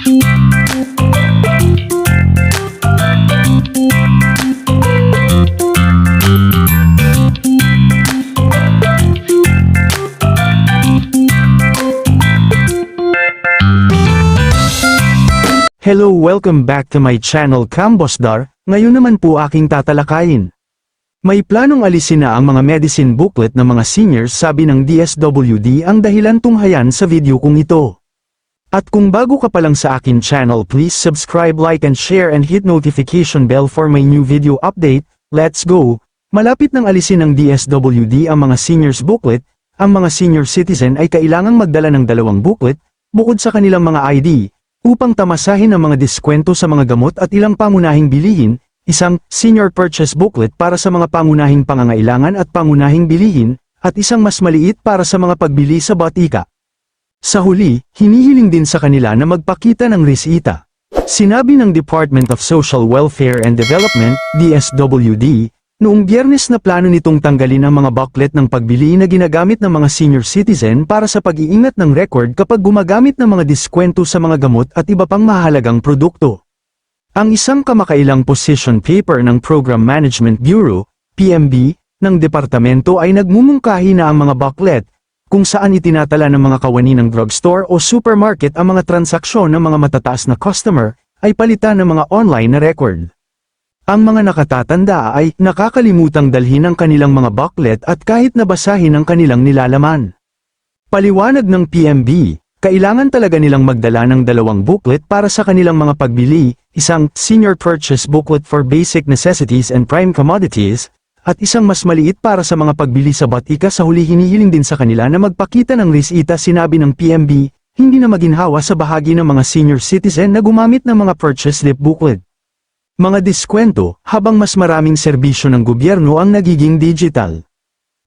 Hello welcome back to my channel Kambosdar, ngayon naman po aking tatalakayin. May planong alisin na ang mga medicine booklet ng mga seniors sabi ng DSWD ang dahilan tunghayan sa video kong ito. At kung bago ka pa lang sa akin channel please subscribe like and share and hit notification bell for my new video update, let's go! Malapit nang alisin ng DSWD ang mga seniors booklet, ang mga senior citizen ay kailangang magdala ng dalawang booklet, bukod sa kanilang mga ID, upang tamasahin ang mga diskwento sa mga gamot at ilang pangunahing bilihin, isang senior purchase booklet para sa mga pangunahing pangangailangan at pangunahing bilihin, at isang mas maliit para sa mga pagbili sa batika. Sa huli, hinihiling din sa kanila na magpakita ng resita. Sinabi ng Department of Social Welfare and Development, DSWD, noong biyernes na plano nitong tanggalin ang mga booklet ng pagbili na ginagamit ng mga senior citizen para sa pag-iingat ng record kapag gumagamit ng mga diskwento sa mga gamot at iba pang mahalagang produkto. Ang isang kamakailang position paper ng Program Management Bureau, PMB, ng departamento ay nagmumungkahi na ang mga booklet, kung saan itinatala ng mga kawani ng drugstore o supermarket ang mga transaksyon ng mga matataas na customer, ay palitan ng mga online na record. Ang mga nakatatanda ay nakakalimutang dalhin ang kanilang mga booklet at kahit nabasahin ang kanilang nilalaman. Paliwanag ng PMB, kailangan talaga nilang magdala ng dalawang booklet para sa kanilang mga pagbili, isang senior purchase booklet for basic necessities and prime commodities, at isang mas maliit para sa mga pagbili sa batika sa huli hinihiling din sa kanila na magpakita ng resita sinabi ng PMB, hindi na maginhawa sa bahagi ng mga senior citizen na gumamit ng mga purchase slip booklet. Mga diskwento, habang mas maraming serbisyo ng gobyerno ang nagiging digital.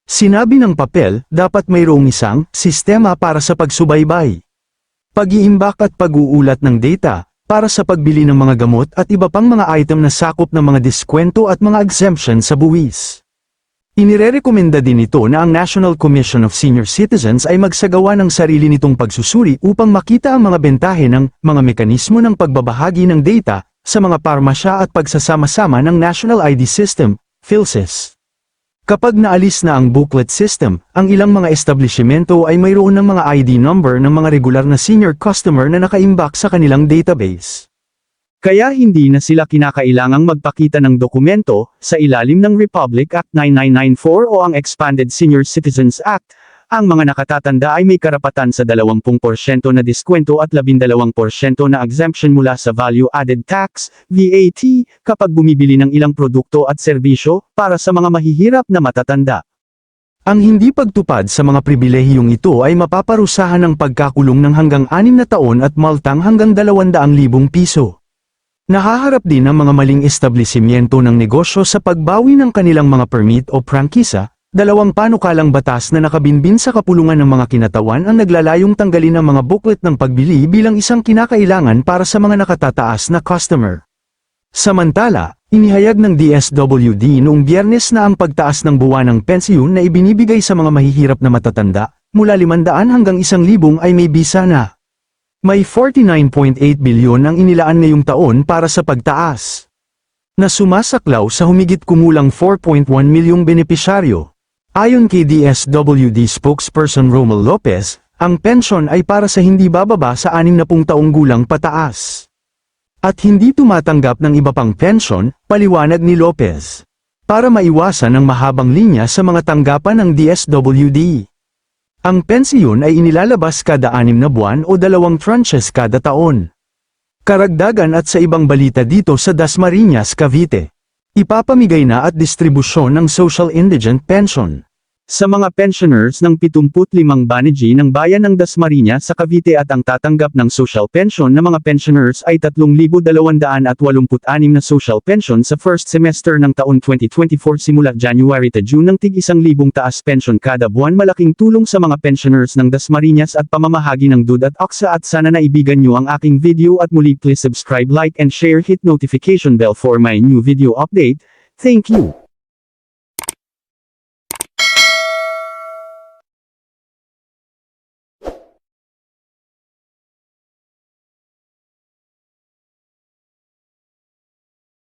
Sinabi ng papel, dapat mayroong isang sistema para sa pagsubaybay. Pag-iimbak at pag-uulat ng data, para sa pagbili ng mga gamot at iba pang mga item na sakop ng mga diskwento at mga exemption sa buwis. Inirerekomenda din ito na ang National Commission of Senior Citizens ay magsagawa ng sarili nitong pagsusuri upang makita ang mga bentahe ng mga mekanismo ng pagbabahagi ng data sa mga parmasya at pagsasama-sama ng National ID System, PhilSys. Kapag naalis na ang booklet system, ang ilang mga establishmento ay mayroon ng mga ID number ng mga regular na senior customer na nakaimbak sa kanilang database. Kaya hindi na sila kinakailangang magpakita ng dokumento sa ilalim ng Republic Act 9994 o ang Expanded Senior Citizens Act. Ang mga nakatatanda ay may karapatan sa 20% na diskwento at 12% na exemption mula sa Value Added Tax, VAT, kapag bumibili ng ilang produkto at serbisyo para sa mga mahihirap na matatanda. Ang hindi pagtupad sa mga pribilehiyong ito ay mapaparusahan ng pagkakulong ng hanggang 6 na taon at maltang hanggang 200,000 piso. Nahaharap din ang mga maling establishmento ng negosyo sa pagbawi ng kanilang mga permit o prangkisa, dalawang panukalang batas na nakabinbin sa kapulungan ng mga kinatawan ang naglalayong tanggalin ang mga booklet ng pagbili bilang isang kinakailangan para sa mga nakatataas na customer. Samantala, inihayag ng DSWD noong biyernes na ang pagtaas ng buwanang pensyon na ibinibigay sa mga mahihirap na matatanda, mula 500 hanggang 1,000 ay may bisa na. May 49.8 bilyon ang inilaan ngayong taon para sa pagtaas. Na sumasaklaw sa humigit kumulang 4.1 milyong benepisyaryo. Ayon kay DSWD spokesperson Romel Lopez, ang pensyon ay para sa hindi bababa sa 60 taong gulang pataas. At hindi tumatanggap ng iba pang pensyon, paliwanag ni Lopez. Para maiwasan ang mahabang linya sa mga tanggapan ng DSWD. Ang pensiyon ay inilalabas kada anim na buwan o dalawang tranches kada taon. Karagdagan at sa ibang balita dito sa Dasmariñas, Cavite. Ipapamigay na at distribusyon ng Social Indigent Pension. Sa mga pensioners ng 75 Baneji ng Bayan ng Dasmariñas sa Cavite at ang tatanggap ng social pension na mga pensioners ay 3,286 na social pension sa first semester ng taon 2024 simula January to June ng tig 1,000 taas pension kada buwan malaking tulong sa mga pensioners ng Dasmariñas at pamamahagi ng DUD at AXA at sana naibigan nyo ang aking video at muli please subscribe like and share hit notification bell for my new video update. Thank you.